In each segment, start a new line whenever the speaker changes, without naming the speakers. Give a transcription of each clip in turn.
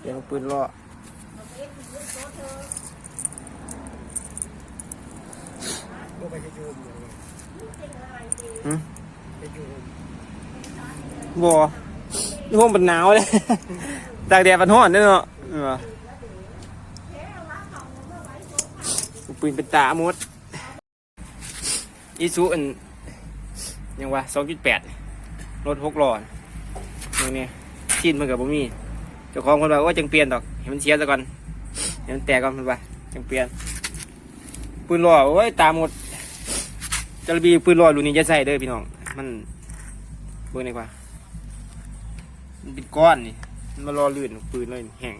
เดี๋ยวปืนล่อ
ก็ไปจะยูมเลย
หืม
ไปยูม
บ่นี่ห้องเป็นหนาวเลยตากแดดมันร้อนเด้อเนาะเออปืนเป็นตาหมดอีซูอันยังวะสองจุดแปดรถหกล้อนี่นี่ชิ้นมันกับบ่มี เจ้าของคนว่าว่าจังเปลี่ยนดอกเห็นมันเสียซะก่อนเห็นมันแตกก่อนมันว่าจังเปลี่ยน ปืนล้อโอ้ยตามหมดจระบีปืนล้อรุ่นนี้จะใส่เด้อพี่น้อง มันเบิ่งดีกว่ามันเป็นก้อนนี่มันมารอลื่นปืนเลยแห้ง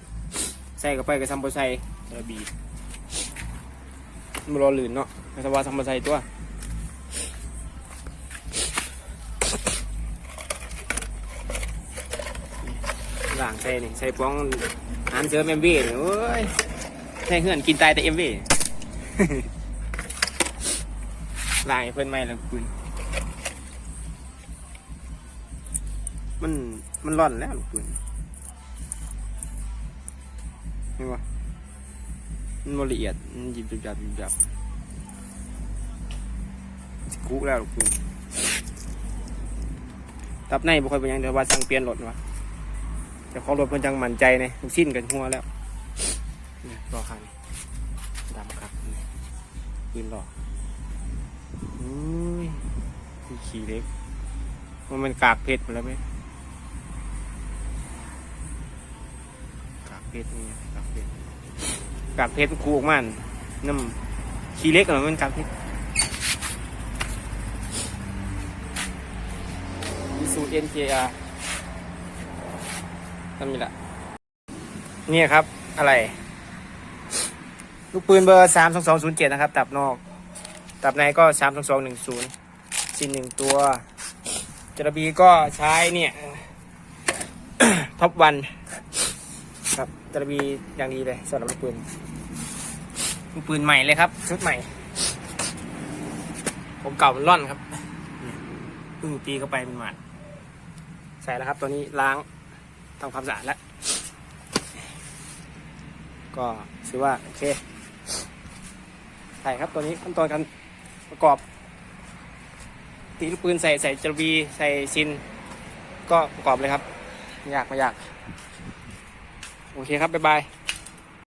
ใส่เข้าไปกับซัมโบไซระบีมันมารอลื่นเนาะไม่ใช่ว่าซัมโบไซตัว ล่างใส่นี่ใส่ป้องอาหารเสริมเอ็มวีนี่โอ้ยใส่เหือนกินตายแต่เอ็มวีล่างให้เพิ่นไม่ละปืนมันมันร่อนแล้วลูกปืนเห็นปะมันละเอียดมันหยิบหยิบจับหยิบจับสกุแล้วลูกปืนตับในบ่ค่อยเป็นยังแต่ว่าสั่งเปลี่ยนรถวะ แต่ของรถมันจังมั่นใจในลูกสิ้นกันหัวแล้วนี่รอคันดำครับนี่ปืนรออุ้ยขี่เล็กมันเป็นกากเพชรหมดแล้วไหมกากเพชรนี่กากเพชรกากเพชรคูออกมาน่ะน้ำขี้เล็กเหรอมันกากเพชรอีซูเอ็ นเคอาร์ทำนี่แหละเนี่ยครับ อะไร ลูกปืนเบอร์สามสองสองศูนย์เจ็ดนะครับ ตับนอก ตับในก็สามสองสองหนึ่งศูนย์ชิ้นหนึ่งตัวจระบีก็ใช้เนี่ยท็อปวันครับจระมีอย่างดีเลยสำหรับลูกปืนลูกปืนใหม่เลยครับ ชุดใหม่ ผมเก่ามันร่อนครับเพิ่งตีเข้าไปเป็นหมาดใส่แล้วครับตัวนี้ล้าง ทำความสะอาดแล้ว ก็ถือว่า โอเคใช่ครับตัวนี้ขั้นตอนการประกอบ ตีลูกปืนใส่ใส่จระบีใส่ซิน ก็ประกอบเลยครับไม่ยากไม่ยาก โอเคครับ บ๊ายบาย